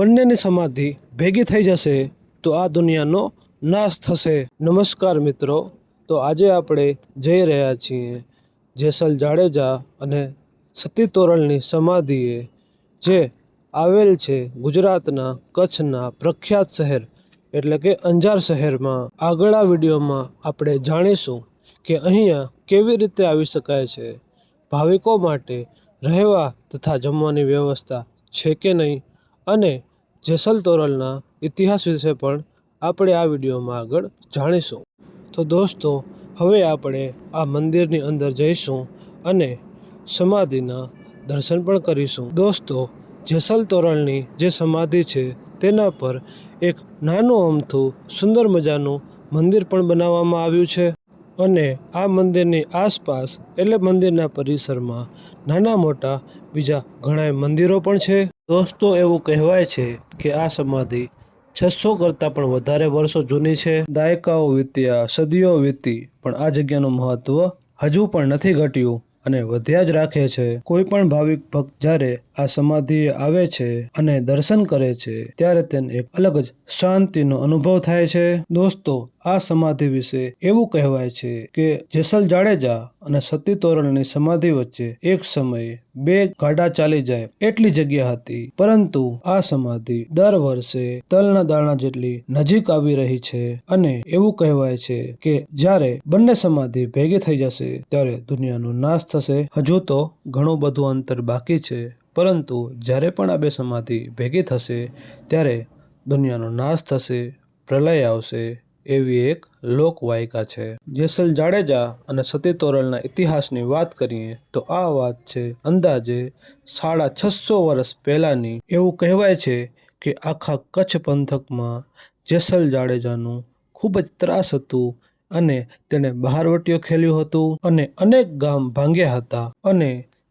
બંનેની સમાધિ ભેગી થઈ જશે, તો આ દુનિયાનો નાશ થશે. નમસ્કાર મિત્રો, તો આજે આપણે જઈ રહ્યા છીએ જેસલ જાડેજા અને સતી તોરલની સમાધિએ, જે આવેલ છે ગુજરાતના કચ્છના પ્રખ્યાત શહેર, એટલે કે અંજાર શહેરમાં. આગળ આ વિડીયોમાં આપણે જાણીશું કે અહીંયા કેવી રીતે આવી શકાય છે. ભાવિકો માટે રહેવા તથા જમવાની વ્યવસ્થા છે કે નહીં? અને જેસલ તોરલના ઇતિહાસ વિશે પણ આપણે આ વિડીયોમાં આગળ જાણીશું. તો દોસ્તો, હવે આપણે આ મંદિરની અંદર જઈશું અને સમાધિના દર્શન પણ કરીશું. દોસ્તો, જેસલ તોરલની જે સમાધિ છે, તેના પર એક નાનું અમથું સુંદર મજાનું મંદિર પણ બનાવવામાં આવ્યું છે. અને આ મંદિરની આસપાસ એટલે મંદિરના પરિસરમાં નાના મોટા બીજા ઘણા મંદિરો પણ છે. દોસ્તો, એવું કહેવાય છે કે આ સમાધિ છસો કરતાં પણ વધારે વર્ષો જૂની છે. દાયકાઓ વીત્યા સદીઓ વીતી, પણ આ જગ્યાનું મહત્વ હજુ પણ નથી ઘટ્યું અને વધ્યા જ રાખે છે. કોઈ પણ ભાવિક ભક્ત જ્યારે આ સમાધિ આવે છે અને દર્શન કરે છે, ત્યારે તેને એક અલગ જ શાંતિનો અનુભવ થાય છે. દોસ્તો, આ સમાધિ વિશે એવું કહેવાય છે કે જેસલ જાડેજા અને સતી તોરણની સમાધિ વચ્ચે એક સમયે બે ગાડા ચાલી જાય એટલી જગ્યા હતી. પરંતુ આ સમાધિ દર વર્ષે તલના દાણા જેટલી નજીક આવી રહી છે અને એવું કહેવાય છે કે જ્યારે બંને સમાધિ ભેગી થઈ જશે, ત્યારે દુનિયાનો નાશ થશે. હજુ તો ઘણું બધું અંતર બાકી છે. પરંતુ જ્યારે પણ આ બે સમાધિ ભેગી થશે, ત્યારે દુનિયાનો નાશ થશે, પ્રલય આવશે એવી એક લોકવાયકા છે. જેસલ જાડેજા અને સતી તોરલના ઇતિહાસની વાત કરીએ, તો આ વાત છે અંદાજે સાડા છસો વર્ષ પહેલાંની. એવું કહેવાય છે કે આખા કચ્છ પંથકમાં જેસલ જાડેજાનું ખૂબ જ ત્રાસ હતું અને તેણે બહારવટીઓ ખેલ્યું હતું અને અનેક ગામ ભાંગ્યા હતા અને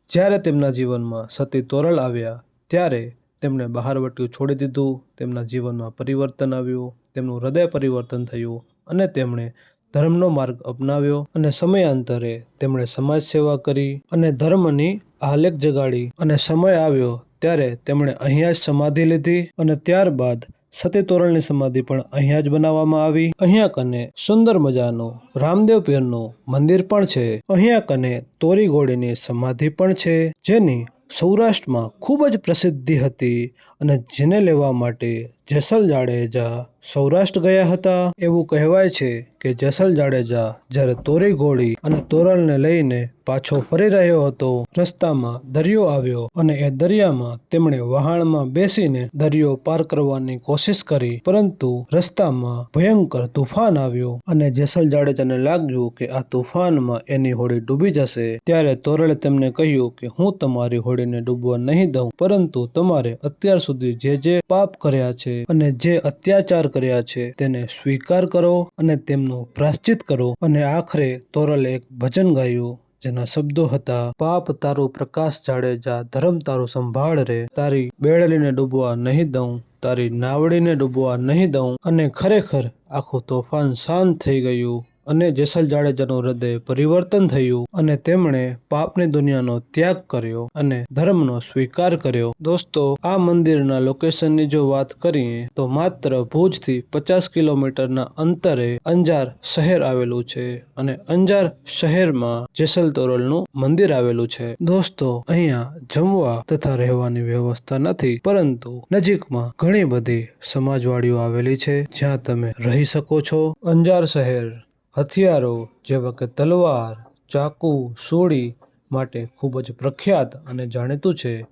જ્યારે તેમના જીવનમાં સતી તોરલ આવ્યા, ત્યારે તેમણે બહારવટીયું છોડી દીધું, તેમના જીવનમાં પરિવર્તન આવ્યું, તેમનું હૃદય પરિવર્તન થયું અને તેમણે ધર્મનો માર્ગ અપનાવ્યો અને સમયાંતરે તેમણે સમાજ સેવા કરી અને ધર્મની આલેખ જગાડી અને સમય આવ્યો ત્યારે તેમણે અહીંયા જ સમાધિ લીધી અને ત્યારબાદ સતી તોરણની સમાધિ પણ અહીંયા જ બનાવવામાં આવી. અહીંયા કને સુંદર મજાનું રામદેવ પીરનું મંદિર પણ છે. અહીંયા કને તોરી ઘોડીની સમાધિ પણ છે. જેની સૌરાષ્ટ્રમાં ખૂબ જ પ્રસિદ્ધિ હતી અને જેને લેવા માટે જેસલ જાડેજા સૌરાષ્ટ્ર ગયા હતા. એવું કહેવાય છે કે જેસલ જાડેજા જ્યારે તોરી ઘોડી અને તોરલને લઈને પાછો ફરી રહ્યો હતો, રસ્તામાં દરિયો આવ્યો અને એ દરિયામાં તેમણે વહાણમાં બેસીને દરિયો પાર કરવાની કોશિશ કરી, પરંતુ રસ્તામાં ભયંકર તુફાન આવ્યું અને જેસલ જાડેજાને લાગ્યું કે આ તુફાનમાં એની હોડી ડૂબી જશે. ત્યારે તોરલે તેમને કહ્યું કે હું તમારી હોડીને ડૂબવા નહીં દઉં, પરંતુ તમારે અત્યાર સુધી જે જે પાપ કર્યા અને જે અત્યાચાર કર્યા છે તેને સ્વીકાર કરો અને તેમનું પ્રાશ્ચિત કરો. અને આખરે તોરલે એક ભજન ગાયું, જેના શબ્દો હતા, પાપ તારું પ્રકાશ જાડેજા ધર્મ તારું સંભાળ રે. તારી બેડલીને ડૂબવા નહીં દઉં, તારી નાવડીને ડૂબવા નહીં દઉં. અને ખરેખર આખું તોફાન શાંત થઈ ગયું. અને જેસલ જાડેજાનું હૃદય પરિવર્તન થયું અને તેમણે પાપની દુનિયાનો ત્યાગ કર્યો અને ધર્મનો સ્વીકાર કર્યો. દોસ્તો, આ મંદિરના લોકેશનની જો વાત કરીએ, તો માત્ર ભુજથી પચાસ કિલોમીટરના અંતરે અંજાર શહેર આવેલું છે અને અંજાર શહેરમાં જેસલ તોરલનું મંદિર આવેલું છે. દોસ્તો, અહીંયા જમવા તથા રહેવાની વ્યવસ્થા નથી, પરંતુ નજીકમાં ઘણી બધી સમાજવાડીઓ આવેલી છે, જ્યાં તમે રહી શકો છો. અંજાર શહેર હથિયારો જેવા કે તલવાર, ચાકુ સોળી માટે ખૂબ જ પ્રખ્યાત અને જાણીતું છે.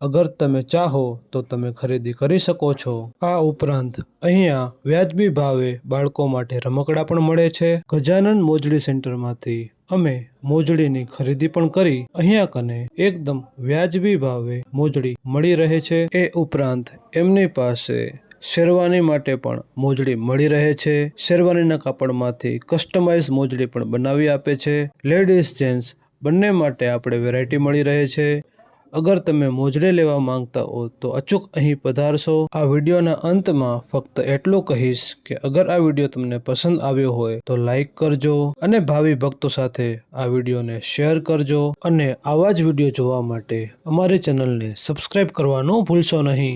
અગર તમે ચાહો તો તમે ખરીદી કરી શકો છો. આ ઉપરાંત અહીંયા વ્યાજબી ભાવે બાળકો માટે રમકડા પણ મળે છે. ગજાનન મોજડી સેન્ટરમાંથી અમે મોજડીની ખરીદી પણ કરી. અહીંયા કને એકદમ વ્યાજબી ભાવે મોજડી મળી રહે છે. એ ઉપરાંત એમની પાસે શેરવાની માટે પણ મોજડી મળી રહે છે. શેરવાનીના કાપડમાંથી કસ્ટમાઇઝ મોજડી પણ બનાવી આપે છે. લેડીઝ જેન્ટ્સ બંને માટે આપણે વેરાયટી મળી રહે છે. અગર તમે મોજડી લેવા માંગતા હો તો અચૂક અહીં પધારશો. આ વિડીયોના અંતમાં ફક્ત એટલું કહીશ કે અગર આ વીડિયો તમને પસંદ આવ્યો હોય તો લાઈક કરજો અને ભાવિ ભક્તો સાથે આ વિડીયોને શેર કરજો. અને આવા જ વીડિયો જોવા માટે અમારી ચેનલને સબસ્ક્રાઈબ કરવાનું ભૂલશો નહીં.